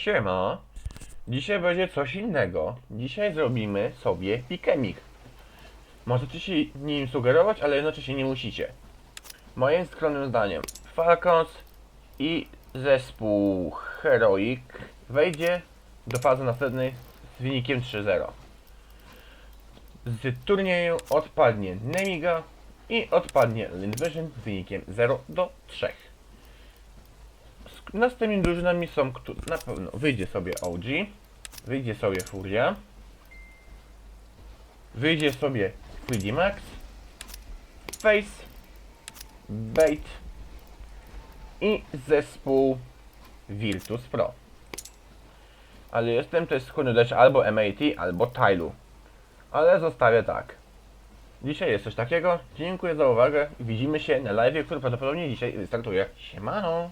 Siema. Dzisiaj będzie coś innego. Dzisiaj zrobimy sobie pikemik. Możecie się nim sugerować, ale jednocześnie nie musicie. Moim skromnym zdaniem Falcons i zespół Heroic wejdzie do fazy następnej z wynikiem 3-0. Z turnieju odpadnie Nemiga i odpadnie Lindvision z wynikiem 0 do 3. Z następnymi drużynami są, na pewno wyjdzie sobie OG, wyjdzie sobie Furia, wyjdzie sobie 3D Max, Face, Bait i zespół Virtus Pro. Ale jestem też skłonny dać albo MAT, albo Tylu. Ale zostawię tak. Dzisiaj jest coś takiego. Dziękuję za uwagę. Widzimy się na live, który prawdopodobnie dzisiaj wystartuje. Siemano!